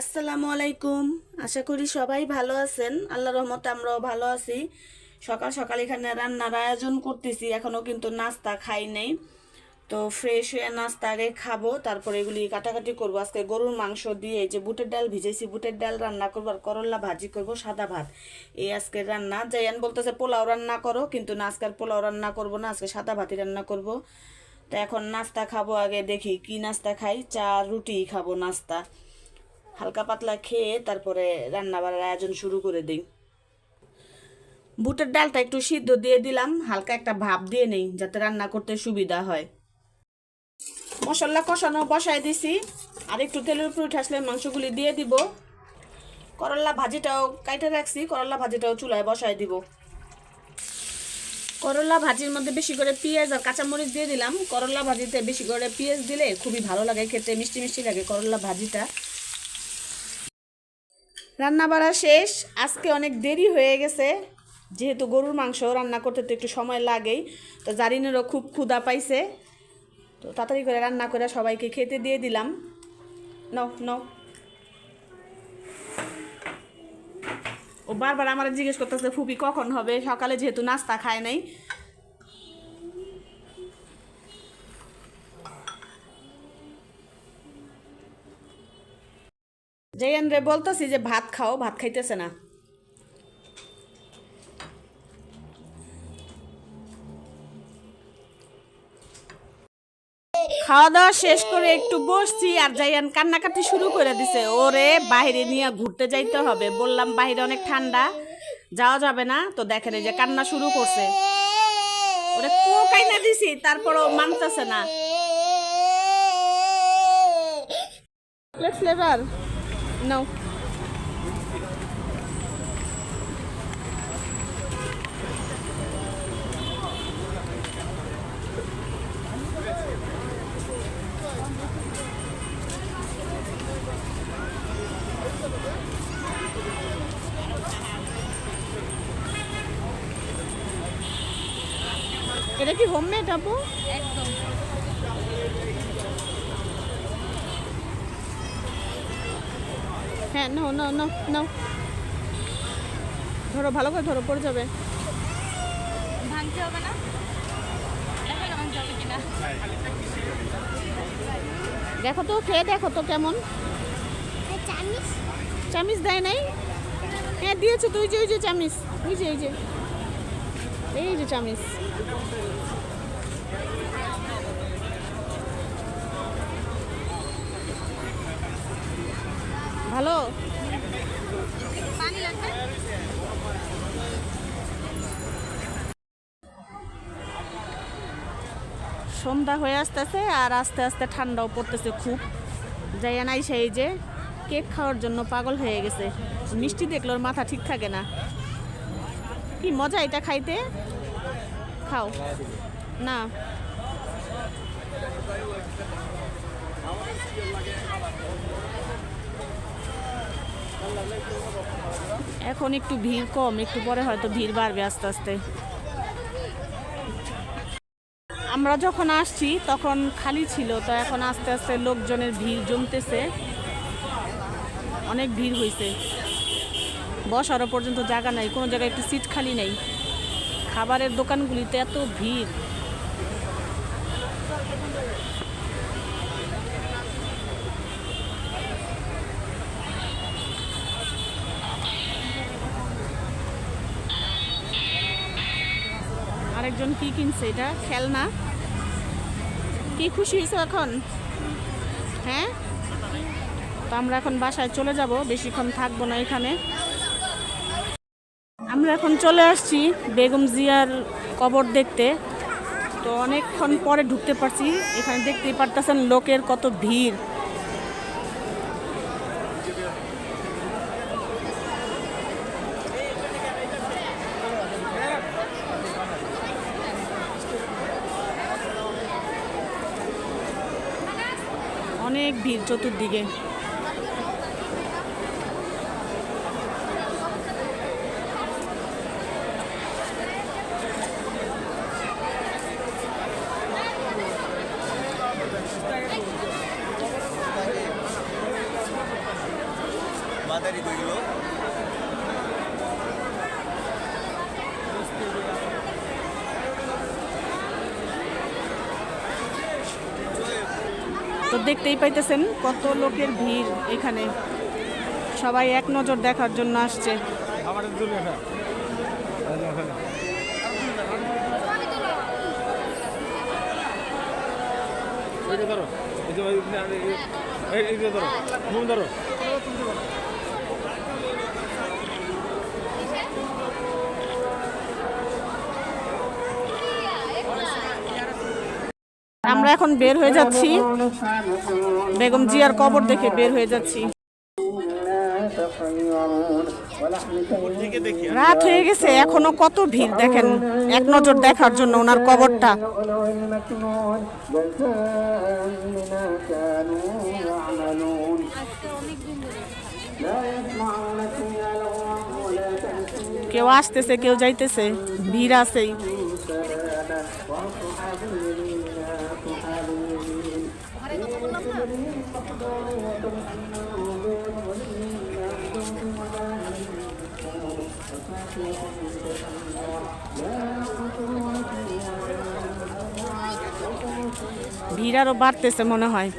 আসসালামু আলাইকুম। আশা করি সবাই ভালো আছেন। আল্লাহ রহমতে আমরাও ভালো আছি। সকাল সকাল এখানে রান্নার আয়োজন করতেছি। এখনও কিন্তু নাস্তা খাই নাই। তো ফ্রেশ হয়ে নাস্তা আগে খাব, তারপরে এগুলি কাটাকাটি করব। আজকে গরুর মাংস দিয়ে যে বুটের ডাল ভিজেছি বুটের ডাল রান্না করব আর করল্লা ভাজি করব, সাদা ভাত। এই আজকে রান্না। জাইয়ান বলতেছে, পোলাও রান্না করো। কিন্তু না, আজকে পোলাও রান্না করব না, আজকে সাদা ভাতই রান্না করব। তো এখন নাস্তা খাব আগে, দেখি কি নাস্তা খাই। চা, রুটি খাব নাস্তা। হালকা পাতলা খেয়ে তারপরে রান্না বাড়ার আয়োজন শুরু করে দিই। বুটের ডালটা একটু সিদ্ধ দিয়ে দিলাম, হালকা একটা ভাপ দিয়ে নেই, যাতে রান্না করতে সুবিধা হয়। মশলা কষানো বসায় দিছি, আর একটু তেলের উঠে আসলে মাংসগুলি দিয়ে দিব। করলা ভাজিটাও কাইটে রাখছি, করলা ভাজিটাও চুলায় বসায় দিব। করলা ভাজির মধ্যে বেশি করে পেঁয়াজ আর কাঁচামরিচ দিয়ে দিলাম। করলা ভাজিতে বেশি করে পেঁয়াজ দিলে খুবই ভালো লাগে, খেতে মিষ্টি মিষ্টি লাগে করলা ভাজিটা। রান্না বাড়া শেষ। আজকে অনেক দেরি হয়ে গেছে। যেহেতু গরুর মাংস রান্না করতে তো একটু সময় লাগেই, তো জারিনেরও খুব ক্ষুধা পাইছে। তো তাড়াতাড়ি করে রান্না করে সবাইকে খেতে দিয়ে দিলাম। নাও নাও। ও বারবার আমার জিজ্ঞেস করতেছে, ফুপি কখন হবে? সকালে যেহেতু নাস্তা খায় নাই জয়ান রে বলতেছি যে ভাত খাও, ভাত খাইতেছে না। খাওয়া দাওয়া শেষ করে একটু বসছি আর জাইয়ান কান্নাকাটি শুরু করে দিছে। ওরে, বাইরে নিয়ে ঘুরতে যাইতে হবে। বললাম, বাইরে অনেক ঠান্ডা, যাওয়া যাবে না। তো দেখেন এই যে কান্না শুরু করছে। ওরে কাইনা দিছি, তারপরও মানতেছে না। Flavour No. এটা কি হোমমেড আপু একদম হ্যাঁ নো নো নো নো ধরো ভালো করে ধরো পড়ে যাবে। ভাঙতে হবে না? দেখো তো খেয়ে দেখো তো কেমন। চামিচ। দেয় নাই? হ্যাঁ দিয়েছে তুই যে ওই যে চামিচ। ওই যে এই যে। এই যে চামিচ। সন্ধ্যা হয়ে আসতেছে আর আস্তে আস্তে ঠান্ডাও পড়তেছে খুব। যাইয়া নাই সেই যে কেক খাওয়ার জন্য পাগল হয়ে গেছে। মিষ্টি দেখলে ওর মাথা ঠিক থাকে না। কি মজা এটা খাইতে? খাও। না। এখন একটু ভিড় কম, একটু পরে হয়তো ভিড় বাড়বে আস্তে আস্তে। আমরা যখন আসছি, তখন খালি ছিল, তো এখন আস্তে আস্তে লোকজনের ভিড় জমতেছে। অনেক ভিড় হয়েছে বসারও পর্যন্ত জায়গা নাই, কোনো জায়গায় একটু সিট খালি নেই। খাবারের দোকানগুলিতে এত ভিড়। আরেকজন কি কিনছে এটা? খেলনা? কি খুশি হয়েছে এখন? হ্যাঁ? তো আমরা এখন বাসায় চলে যাব, বেশিক্ষণ থাকব না এখানে। আমরা এখন চলে আসছি বেগম জিয়ার কবর দেখতে। তো অনেকক্ষণ পরে ঢুকতে পারছি, এখানে দেখতেই পারতেছেন লোকের কত ভিড় অনেক ভিড় চতুর্দিকে। মাদারি হয়ে তো দেখতেই পাইতেছেন কত লোকের ভিড় এখানে। সবাই এক নজর দেখার জন্য আসছে। ধরো ধরো ধরো। আমরা এখন বের হয়ে যাচ্ছি। বেগম জিয়ার কবর দেখে বের হয়ে যাচ্ছি। রাত হয়ে গেছে, এখনও কত ভিড় দেখেন। এক নজর দেখার জন্য ওনার কবরটা। কেউ আসতেছে, কেউ যাইতেছে, ভিড় আছেই। ভিড় আরও বাড়তেছে মনে হয়।